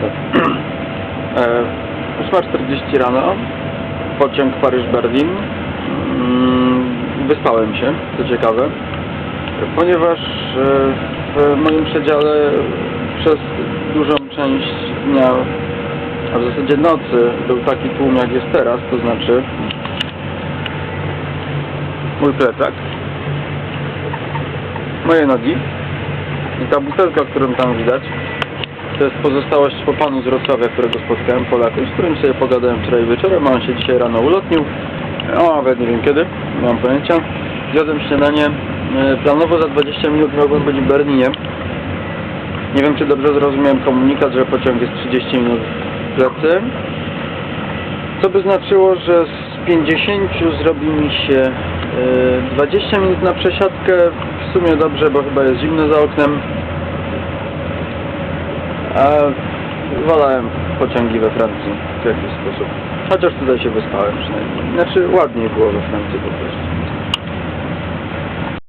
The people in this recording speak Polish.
tak. E, 8.40 rano, pociąg Paryż-Berlin. Mm, Wyspałem się, co ciekawe, ponieważ e, w moim przedziale przez dużą część dnia, a w zasadzie nocy był taki tłum jak jest teraz, to znaczy mój plecak, moje nogi i ta butelka, którą tam widać, to jest pozostałość po panu z Wrocławia, którego spotkałem Polaku, z którym sobie pogadałem wczoraj wieczorem, a on się dzisiaj rano ulotnił. O, nawet nie wiem kiedy, nie mam pojęcia. Zjadłem śniadanie. E, Planowo za 20 minut miałbym być w Berlinie. Nie wiem, czy dobrze zrozumiałem komunikat, że pociąg jest 30 minut w plecy. Co by znaczyło, że z 50 zrobi mi się e, 20 minut na przesiadkę. W sumie dobrze, bo chyba jest zimno za oknem. A wolałem pociągi we Francji w jakiś sposób. Chociaż tutaj się wyspałem przynajmniej. Znaczy ładniej było we Francji po prostu.